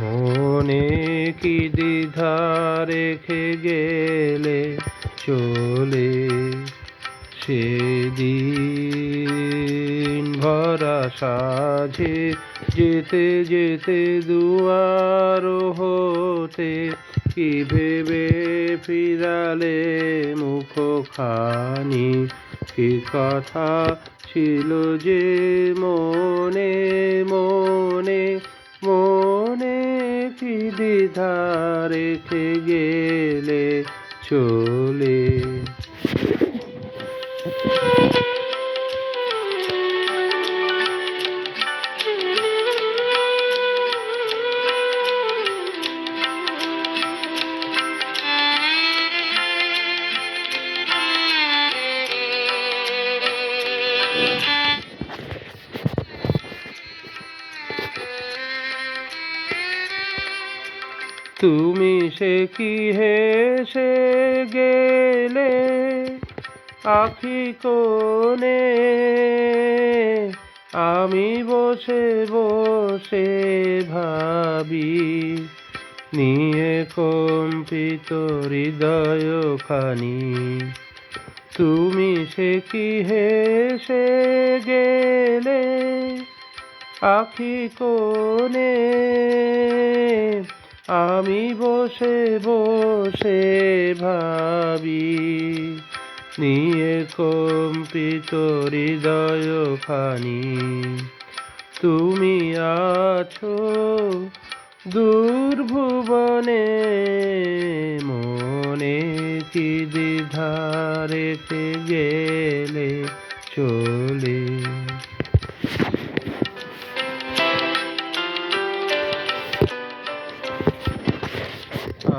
মনে কি দ্বিধা রেখে গেলে চলে সেদিন সাঝে যেতে যেতে দুয়ার হতে কি ভেবে ফিরালে মুখ খানি কি কথা ছিল যে মনে মনে মনে কি দ্বিধা রেখে গেলে চলে? তুমি সে কি হেসে গেলে? আখি কোণে আমি বসে বসে ভাবি, নিয়ে কম্পিত হৃদয় খানি। তুমি সে কি হেসে গেলে? আখি কোণে আমি বসে বসে ভাবি, নিয়ে কম্পিত হৃদয় খানি তুমি আছো দুর্ভুবনে, মনে কি দ্বিধা রেখে গেলে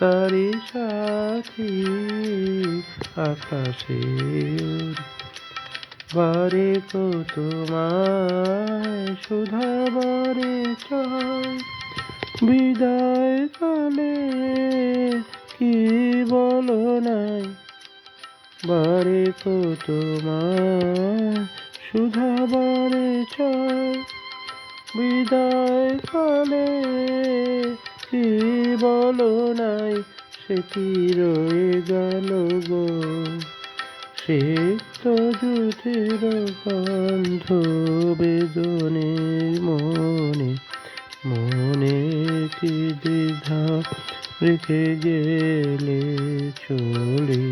তারি সাথী আকাশে বারে কো তোমায় সুধা বারে চাই। বিদায় কালে কি বলো নাই? বারে কো তোমায় সুধা বারে চাই। বিদায় কালে কি বলো নাই? সে কি রয়ে গেল গো? সে তো জুতির গন্ধ বেদনে মনে মনে কি দ্বিধা রেখে গেলে চলে?